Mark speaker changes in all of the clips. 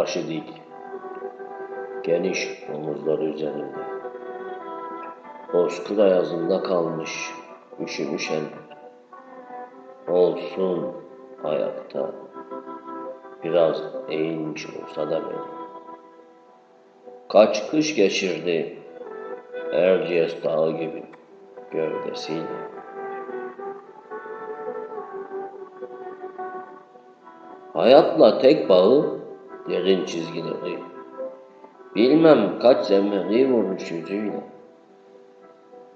Speaker 1: başı dik, geniş omuzları üzerinde. Bozkır ayazında kalmış, üşümüş eller. Olsun ayakta, biraz eğilmiş olsa da beni. Kaç kış geçirdi Erciyes dağı gibi gövdesiyle. Hayatla tek bağı derin çizgileri. Bilmem kaç zemheri vurmuş yüzüyle.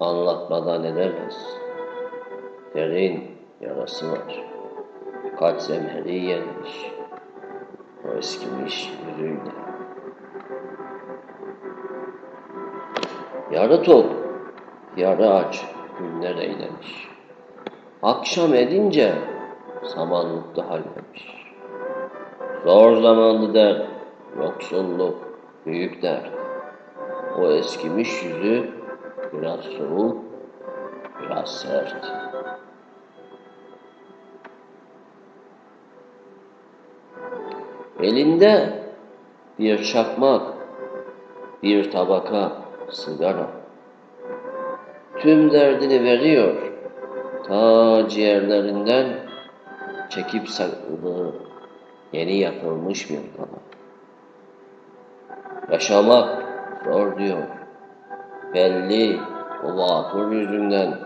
Speaker 1: Anlatmadan edemez. Derin yarası var. Kaç zemheri yenmiş. O eskimiş yüzüyle. Yarı tok, yarı aç günler eylemiş. Akşam edince samanlıkta hallemiş. Zor zamanlı der, yoksulluk, büyük dert. O eskimiş yüzü biraz soğuk, biraz sert. Elinde bir çakmak, bir tabaka sigara. Tüm derdini veriyor, ta ciğerlerinden çekip sakladığı yeni yapılmış bir kana. Yaşamak zor diyor. Belli o vakur yüzünden.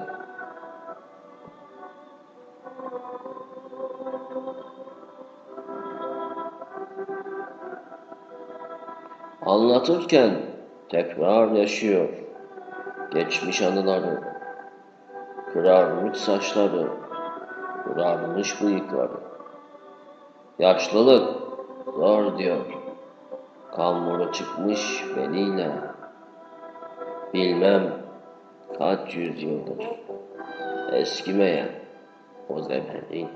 Speaker 1: Anlatırken tekrar yaşıyor. Geçmiş anıları, kırarmış saçları, kırarmış bıyıkları. Yaşlılık zor diyor. Kamuru çıkmış beliyle. Bilmem kaç yüzyıldır eskimeyen o zemherin.